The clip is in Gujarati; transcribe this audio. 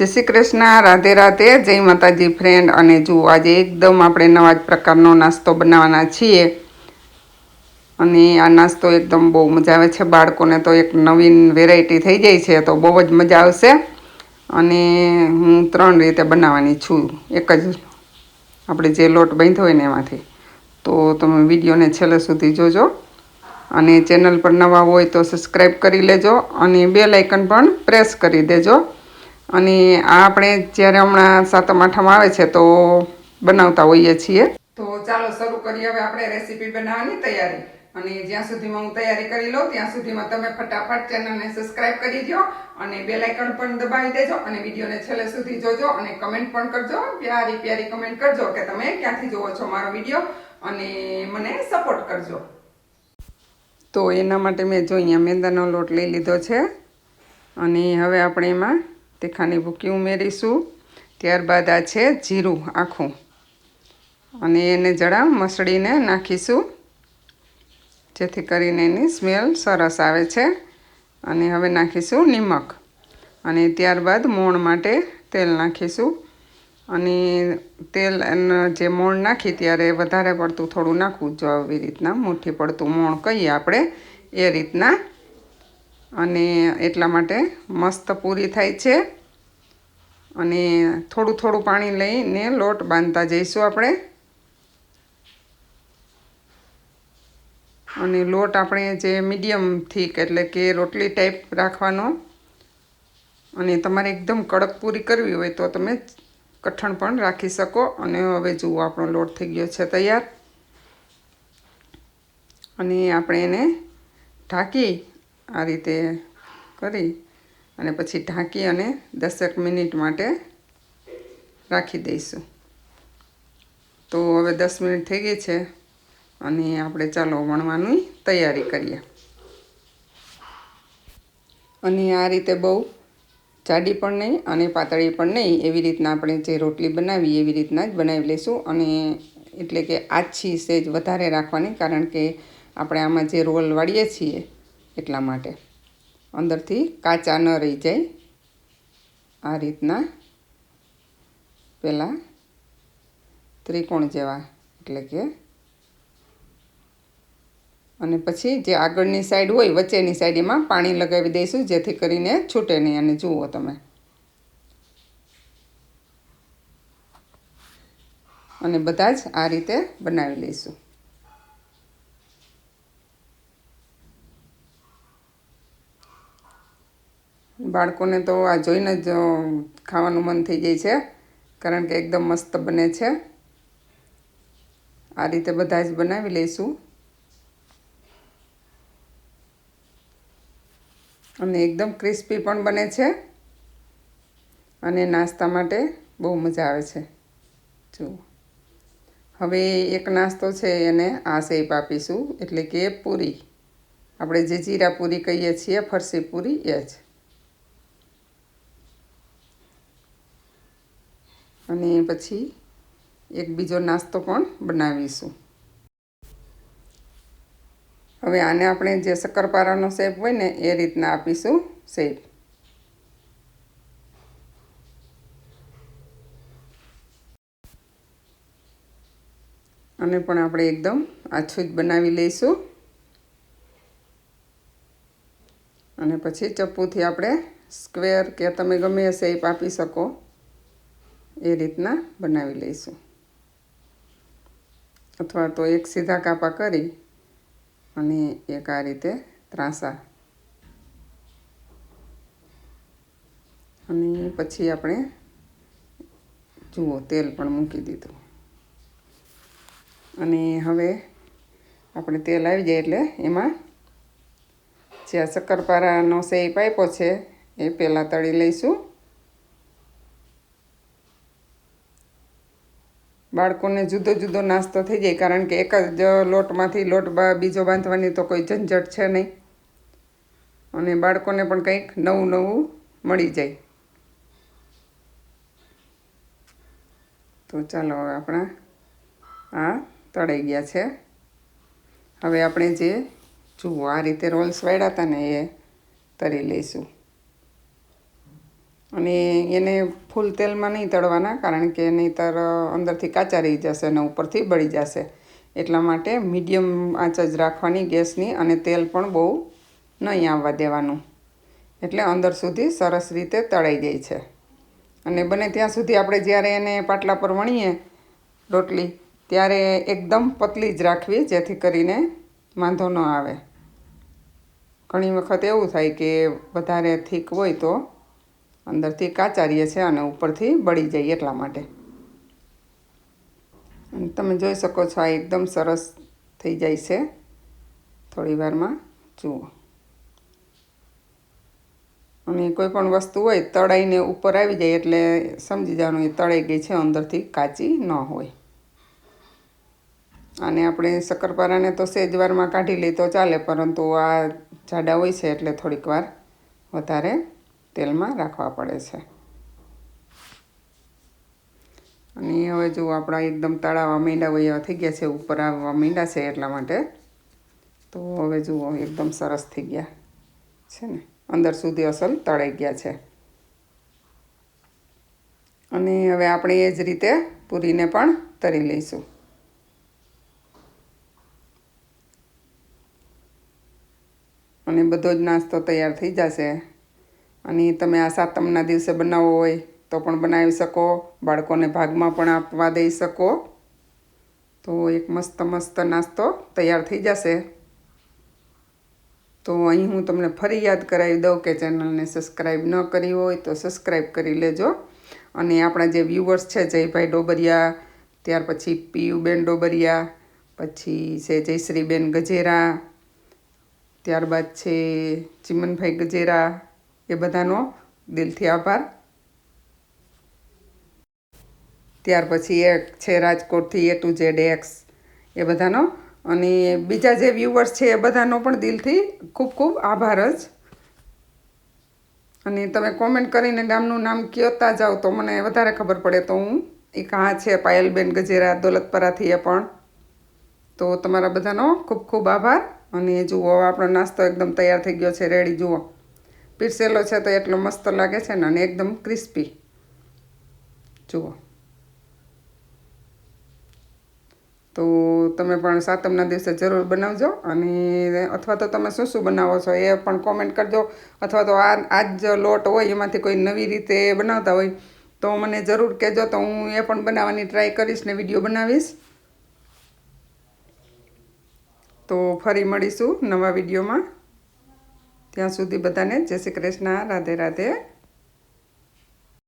જય શ્રી કૃષ્ણ, રાધે રાધે, જય માતાજી ફ્રેન્ડ અને જુઓ આજે એકદમ આપણે નવા જ પ્રકારનો નાસ્તો બનાવવાના છીએ. અને આ નાસ્તો એકદમ બહુ મજા આવે છે બાળકોને તો એક નવીન વેરાયટી થઈ જાય છે, તો બહુ જ મજા આવશે. અને હું ત્રણ રીતે બનાવવાની છું. એક જ આપણે જે લોટ બાંધ્યો હોય ને એમાંથી. તો તમે વિડીયોને છેલ્લે સુધી જોજો. અને ચેનલ પર નવા હોય તો સબસ્ક્રાઈબ કરી લેજો. અને બે લાઇકન પણ પ્રેસ કરી દેજો. અને આ આપણે જ્યારે હમણાં સાતમ આઠમ આવે છે તો બનાવતા હોઈએ છીએ. તો ચાલો શરૂ કરીએ. હવે આપણે રેસીપી બનાવવાની તૈયારી. અને જ્યાં સુધીમાં હું તૈયારી કરી લઉં, ત્યાં સુધીમાં તમે ફટાફટ ચેનલને સબસ્ક્રાઇબ કરી દો અને બેલ પણ દબાવી દેજો અને વિડીયોને છેલ્લે સુધી જોજો અને કમેન્ટ પણ કરજો. પ્યારી પ્યારી કમેન્ટ કરજો કે તમે ક્યાંથી જોવો છો મારો વીડિયો અને મને સપોર્ટ કરજો. તો એના માટે મેં જો અહીંયા મેંદાનો લોટ લઈ લીધો છે. અને હવે આપણે એમાં તીખાની ભૂકી ઉમેરીશું. ત્યારબાદ આ છે જીરું આખું. અને એને જરા મસળીને નાખીશું. જેથી કરીને એની સ્મેલ સરસ આવે છે. અને હવે નાખીશું નિમક. અને ત્યારબાદ મોણ માટે તેલ નાખીશું. અને તેલ જે મોણ નાખી ત્યારે વધારે પડતું થોડું નાખવું. જો આવી રીતના મુઠ્ઠી પડતું મોણ કહીએ આપણે, એ રીતના અને એટલા માટે મસ્ત પૂરી થાય છે. અને થોડું થોડું પાણી લઈને લોટ બાંધતા જઈશું આપણે. અને લોટ આપણે જે મીડિયમ થીક એટલે કે રોટલી ટાઈપ રાખવાનો. અને તમારે એકદમ કડક પૂરી કરવી હોય તો તમે કઠણ પણ રાખી શકો. અને હવે જુઓ આપણો લોટ થઈ ગયો છે તૈયાર. અને આપણે એને ઢાંકી આ રીતે કરી અને પછી ઢાંકી અને દસેક મિનિટ માટે રાખી દઈશું. તો હવે દસ મિનિટ થઈ ગઈ છે અને આપણે ચાલો વણવાની તૈયારી કરીએ. અને આ રીતે બહુ જાડી પણ નહીં અને પાતળી પણ નહીં એવી રીતના આપણે જે રોટલી બનાવી એવી રીતના જ બનાવી લઈશું અને એટલે કે આછી સેજ વધારે રાખવાની કારણ કે આપણે આમાં જે રોલ વાળીએ છીએ એટલા માટે. અંદરથી કાચા ન રહી જાય. આ રીતના પહેલાં ત્રિકોણ જેવા, એટલે કે અને પછી જે આગળની સાઈડ હોય, વચ્ચેની સાઈડ એમાં પાણી લગાવી દઈશું, જેથી કરીને છૂટે નહીં. અને જુઓ તમે. અને બધા જ આ રીતે બનાવી લઈશું. બાળકોને તો આ જોઈને જ ખાવાનું મન થઈ જાય છે. કારણ કે એકદમ મસ્ત બને છે. આ રીતે બધા જ બનાવી લઈશું. અને એકદમ ક્રિસ્પી પણ બને છે. અને નાસ્તા માટે બહુ મજા આવે છે. જુઓ. હવે એક નાસ્તો છે એને આ શેપ આપીશું. એટલે કે પૂરી. આપણે જે જીરા પૂરી કહીએ છીએ, ફરસી પૂરી, એ જ. અને પછી એક બીજો નાસ્તો પણ બનાવીશું. હવે આને આપણે જે શક્કરપારાનો શેપ હોય ને, એ રીતના આપીશું શેપ. અને પણ આપણે એકદમ આછું જ બનાવી લઈશું. અને પછી ચપ્પુથી આપણે સ્ક્વેર કે તમે ગમે શેપ આપી શકો. એ રીતના બનાવી લઈશું. અથવા તો એક સીધા કાપા કરી અને એક આ રીતે ત્રાંસા. અને પછી આપણે જુઓ, તેલ પણ મૂકી દીધું. અને હવે આપણે તેલ આવી જાય એટલે એમાં જે આ શક્કરપારાનો સેપ આપ્યો છે, એ પહેલાં તળી લઈશું. બાળકોને જુદો જુદો નાસ્તો થઈ જાય, કારણ કે એક જ લોટમાંથી લોટ બીજો બાંધવાની તો કોઈ ઝંઝટ છે નહીં. અને બાળકોને પણ કંઈક નવું નવું મળી જાય. તો ચાલો હવે આપણા આ તળાઈ ગયા છે. હવે આપણે જે જુઓ, આ રીતે રોલ્સ વાળ્યા હતા ને એ તરી લઈશું. અને એને ફૂલ તેલમાં નહીં તળવાના, કારણ કે નહીંતર અંદરથી કાચા રહી જશે અને ઉપરથી બળી જશે. એટલા માટે મીડિયમ આંચ જ રાખવાની ગેસની અને તેલ પણ બહુ નહીં આવવા દેવાનું. એટલે અંદર સુધી સરસ રીતે તળાઈ ગઈ છે. અને બને ત્યાં સુધી આપણે જ્યારે એને પાટલા પર વણીએ રોટલી, ત્યારે એકદમ પતલી જ રાખવી, જેથી કરીને વાંધો ન આવે. ઘણી વખત એવું થાય કે વધારે થીક હોય તો અંદરથી કાચા રહીએ છે અને ઉપરથી બળી જાય એટલા માટે. અને તમે જોઈ શકો છો આ એકદમ સરસ થઈ જાય છે. થોડી વારમાં જુઓ. અને કોઈ પણ વસ્તુ હોય તળાઈને ઉપર આવી જાય એટલે સમજી જવાનું એ તળાઈ ગઈ છે, અંદરથી કાચી ન હોય. અને આપણે શક્કરપારાને તો સેજ વારમાં કાઢી લઈએ તો ચાલે, પરંતુ આ જાડા હોય છે એટલે થોડીક વાર વધારે તેલમાં રાખવા પડે છે. અને હવે જો આપણા એકદમ તળાવવા મીંડા હોય થઈ ગયા છે, ઉપર આવવા મીંડા છે એટલા માટે, તો હવે જુઓ, એકદમ સરસ થઈ ગયા છે ને. અંદર સુધી અસલ તળાઈ ગયા છે. અને હવે આપણે એ જ રીતે પૂરીને પણ તરી લઈશું. અને બધો જ નાસ્તો તૈયાર થઈ જશે. અને તમે આ સાતમના દિવસે બનાવવો હોય તો પણ બનાવી શકો, બાળકોને ભાગમાં પણ આપવા દઈ શકો. તો એક મસ્ત મસ્ત નાસ્તો તૈયાર થઈ જશે. તો અહીં હું તમને ફરી યાદ કરાવી દઉં કે ચેનલને સબસ્ક્રાઈબ ન કરી હોય તો સબસ્ક્રાઈબ કરી લેજો. અને આપણા જે વ્યૂવર્સ છે જયભાઈ ડોબરિયા, ત્યાર પછી પિયુબેન ડોબરિયા, પછી છે જયશ્રીબેન ગજેરા, ત્યારબાદ છે ચિમનભાઈ ગજેરા એ બધાનો દિલથી આભાર. ત્યાર પછી એક છે રાજકોટથી એ ટુ ઝેડ એક્સ એ બધાનો. અને બીજા જે વ્યુવર્સ છે એ બધાનો પણ દિલથી ખૂબ ખૂબ આભાર જ. અને તમે કોમેન્ટ કરીને ગામનું નામ કહેતા જાઓ તો મને વધારે ખબર પડે તો હું એ કહા છે પાયલબેન ગજેરા દોલતપરાથી એ પણ. તો તમારા બધાનો ખૂબ ખૂબ આભાર. અને જુઓ, આપણો નાસ્તો એકદમ તૈયાર થઈ ગયો છે. રેડી જુઓ. પીરસેલો છે તો એટલો મસ્ત લાગે છે ને અને એકદમ ક્રિસ્પી. જુઓ. તો તમે પણ સાતમના દિવસે જરૂર બનાવજો અને અથવા તો તમે શું શું બનાવો છો એ પણ કોમેન્ટ કરજો. અથવા તો આ આ જ લોટ હોય એમાંથી કોઈ નવી રીતે બનાવતા હોય તો મને જરૂર કહેજો તો હું એ પણ બનાવવાની ટ્રાય કરીશ ને વીડિયો બનાવીશ. તો ફરી મળીશું નવા વિડીયોમાં ત્યાં સુધી બધાને જય શ્રી કૃષ્ણ રાધે રાધે.